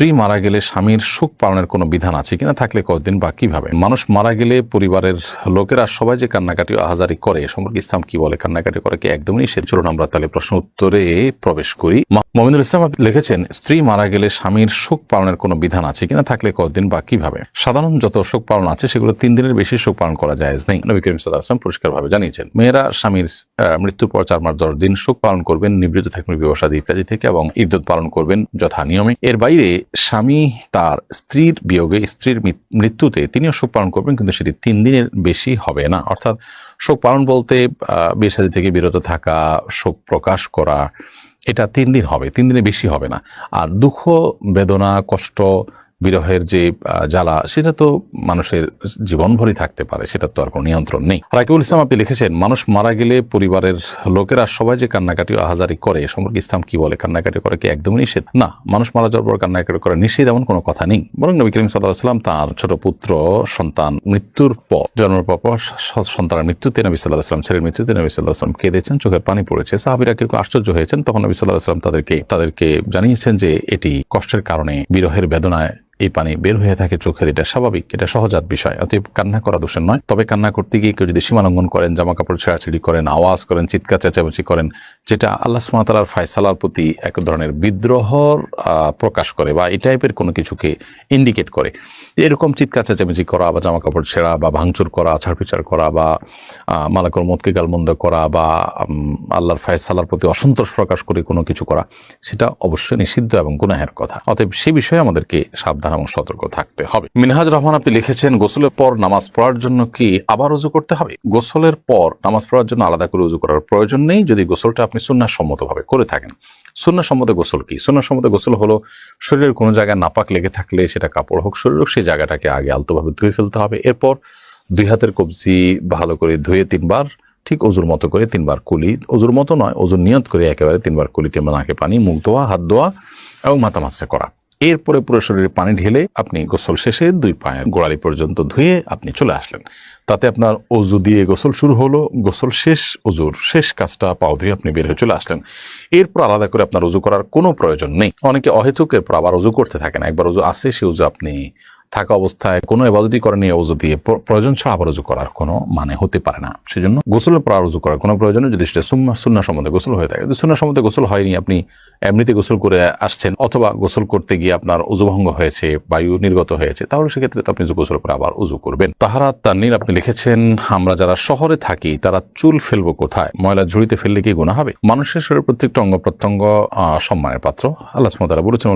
স্ত্রী মারা গেলে স্বামীর সুখ পালনের কোনো বিধান আছে কিনা, থাকলে কতদিন বা কীভাবে? মানুষ মারা গেলে পরিবারের লোকেরা সবাই যে কান্নাকাটি আহাজারি করে সম্পর্কে ইসলাম কি বলে? কান্নাকাটি করে কি একদমই? নিষেধ চলুন আমরা তাহলে প্রশ্ন উত্তরে প্রবেশ করি। মমিনুল ইসলাম লিখেছেন, স্ত্রী মারা গেলে স্বামীর সুখ পালনের কোনো বিধান আছে কিনা, থাকলে কতদিন বা কীভাবে? সাধারণ যত শোক পালন আছে, সেগুলো তিন দিনের বেশি শোক পালন করা যায় নেই। নবী করিম সাল্লাহ আসলাম পরিষ্কারভাবে জানিয়েছেন, মেয়েরা স্বামীর মৃত্যুর পর চার মাস দশ দিন শোক পালন করবেন নিবৃত্ত থাকবেন বিবসাদ ইত্যাদি থেকে এবং ইদ্যত পালন করবেন যথা নিয়মে। এর বাইরে স্বামী তার স্ত্রীর বিয়োগে স্ত্রীর মৃত্যুতে তিনিও শোক পালন করবেন কিন্তু সেটি তিন দিনের বেশি হবে না। অর্থাৎ শোক পালন বলতে আহ, থেকে বিরত থাকা শোক প্রকাশ করা এটা তিন দিন হবে তিন দিনে বেশি হবে না। আর দুঃখ বেদনা কষ্ট বিরহের যে জ্বালা, সেটা তো মানুষের জীবনভরই থাকতে পারে, সেটা তো আর কোনো নিয়ন্ত্রণ নেই। রাকিবুল ইসলাম, আপনি লিখেছেন, মানুষ মারা গেলে পরিবারের লোকেরা সবাই যে কান্নাকাটি আহাজারি করে সম্পর্কে ইসলাম কি বলে? কান্নাকাটি করে কি একদমই নিষেধ? না, মানুষ মারা যাওয়ার পর কান্নাকাটি করা নিষেধ এমন কোনো কথা নেই। বরং নবী করিম সাল্লাহ সাল্লাম তার ছোট পুত্র, সন্তান মৃত্যুর পর, জন্মের পর পর সন্তানের মৃত্যুতে নবী সাল্লাহ সাল্লাম ছেলের মৃত্যুতে নবী সাল্লাহ সাল্লাম কেঁদেছেন চোখের পানি পড়েছে। সাহাবিরা কেউ আশ্চর্য হয়েছেন, তখন নবী সাল্লাহ সাল্লাম তাদেরকে তাদেরকে জানিয়েছেন যে, এটি কষ্টের কারণে বিরহের বেদনায় এই পানি বের হয়ে থাকে চোখের, এটা স্বাভাবিক, এটা সহজাত বিষয়। অতএব কান্না করা দোষের নয়। তবে কান্না করতে গিয়ে কেউ যদি সীমালঙ্ঘন করেন জামা কাপড় ছেঁড়াছিড়ি করেন, আওয়াজ করেন, চিৎকার, চেঁচামেচি করেন, যেটা আল্লাহ সুমাতালার ফায়সালার প্রতি এক ধরনের বিদ্রোহর প্রকাশ করে বা এই টাইপের কোনো কিছুকে ইন্ডিকেট করে। এরকম চিৎকার, চেঁচামেচি করা বা জামা কাপড় ছেঁড়া বা ভাঙচুর করা ছাড়পিচার করা বা মালাকর মতকে গালমন্দ করা বা আল্লাহর ফায়সালার প্রতি অসন্তোষ প্রকাশ করে কোনো কিছু করা, সেটা অবশ্যই নিষিদ্ধ এবং গুনাহের কথা। অতএব সে বিষয়ে আমাদেরকে সাবধান এবং সতর্ক থাকতে হবে। মিনহাজ রহমান, আপনি লিখেছেন, গোসলের পর নামাজ পড়ার জন্য কি আবার উজু করতে হবে? গোসলের পর নামাজ পড়ার জন্য আলাদা করে উজু করার প্রয়োজন নেই যদি গোসলটা আপনি সুন্নাসম্মতভাবে করে থাকেন। সুন্নাসম্মত গোসল কি? সুন্নাসম্মত গোসল হলো শরীরের কোনো জায়গায় নাপাক লেগে থাকলে সেটা কাপড় হোক, শরীর হোক, সেই জায়গাটাকে আগে আলতোভাবে ধুয়ে ফেলতে হবে। এরপর দুই হাতের কবজি ভালো করে ধুয়ে তিনবার, ঠিক অজুর মতো করে তিনবার কুলি। অজুর মতো নয় অজুর নিয়ত করে একেবারে তিনবার কুলি তিনবার নাকে পানি, মুখ ধোয়া, হাত ধোয়া এবং মাথা মাছরা করা। এরপরে পুরো শরীরে পানি ঢেলে আপনি গোসল শেষে দুই পায়ের গোড়ালি পর্যন্ত ধুয়ে আপনি চলে আসলেন। তাতে আপনার অজু দিয়ে গোসল শুরু হলো। গোসল শেষ, অজুর শেষ কাজটা পাও ধুয়ে আপনি বের হয়ে চলে আসলেন। এরপর আলাদা করে আপনার অজু করার কোনো প্রয়োজন নেই। অনেকে অহেতুক এরপর আবার অজু করতে থাকেন। একবার অজু আসে সে অজু আপনি থাকা অবস্থায় কোনো এবাদতি করেনি অজু দিয়ে প্রয়োজন ছাড়া আবার করার কোনো মানে হতে পারে না। সেজন্য গোসলের পর আর অজু করার কোনো প্রয়োজন যদি সেটা সুন্না সুন্না সম্বন্ধে গোসল হয়ে থাকে। সুন্না সম্বন্ধে গোসল হয়নি, আপনি এমনিতে গোসল করে আসছেন, অথবা গোসল করতে গিয়ে আপনার উজুভঙ্গ হয়েছে বায়ু নির্গত হয়েছে, তাহলে সেক্ষেত্রে তো আপনি গোসল করে আবার উজু করবেন। তাহারা তান্নির আপনি লিখেছেন, আমরা যারা শহরে থাকি, তারা চুল ফেলব কোথায়? ময়লা ঝুড়িতে ফেললে কি গুণা হবে? মানুষের শরীরের প্রত্যেকটা অঙ্গ প্রত্যঙ্গ সম্মানের পাত্র। আল্লাহ সুমতারা বলেছেন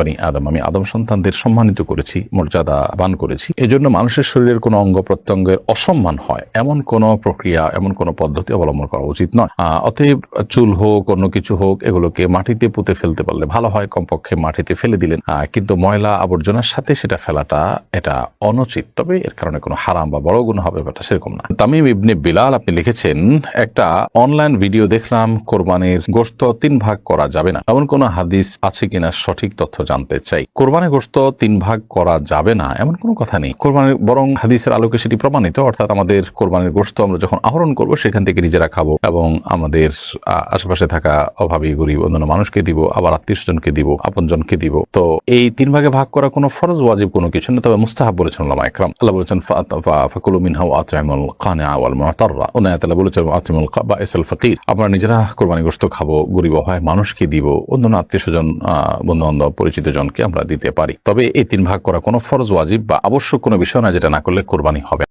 বানি আদম। আমি আদম সন্তানদের সম্মানিত করেছি। মর্যাদা বান করেছি। এজন্য মানুষের শরীরের কোনো অঙ্গ প্রত্যঙ্গের অসম্মান হয়। এমন কোনো প্রক্রিয়া, এমন কোনো পদ্ধতি অবলম্বন করা উচিত নয়। অতএব চুল হোক, অন্য কিছু হোক, এগুলোকে মাটিতে পুঁতে ফেলতে পারলে ভালো হয়। কমপক্ষে মাটিতে ফেলে দিলেন। কিন্তু ময়লা আবর্জনার সাথে সেটা ফেলাটা, এটা অনুচিত। তবে এর কারণে কোনো হারাম বা বড় গুণ হবে ব্যাপারটা সেরকম না। তামিম ইবনে বিলাল আপনি লিখেছেন, একটা অনলাইন ভিডিও দেখলাম, কোরবানির গোস্ত তিন ভাগ করা যাবে না। এমন কোন হাদিস আছে কিনা সঠিক তথ্য জানতে চাই। কোরবানির গোস্ত তিন ভাগ করা যাবে না, এমন কোনো কথা নেই। কোরবানির বরং হাদিসের আলোকে সেটি প্রমাণিত, অর্থাৎ আমাদের কোরবানির গোস্ত আমরা যখন আহরণ করব, সেখান থেকে নিজেরা খাব এবং আমাদের আশেপাশে থাকা অভাবী, গরিব, অন্যান্য মানুষকে দিব, আবার আত্মীয় স্বজনকে দিব, আপনজনকে দিব। তো এই তিন ভাগে ভাগ করা কোনো ফরজ, ওয়াজিব কোনো কিছু না, তবে মুস্তাহাব বলেছেন আল্লাহ একরাম আল্লাহ বলেছেন ফাকুলু মিনহা ওয়া আত'ইমুল কানিআ ওয়াল মু'তাররা। উনায়া তাআলা বলেছেন আত'ইমুল বাইসাল ফাকির আমরা নিজেরা কোরবানি গোশত খাব, গরিব হয় মানুষকে দিব, অন্যান্য আত্মীয় স্বজন বন্ধু বান্ধব পরিচিত জনকে আমরা দিতে পারি। তবে এই তিন ভাগ করা কোনো ফরজ ওয়াজিব বা আবশ্যক কোনো বিষয় না যেটা না করলে কোরবানি হবে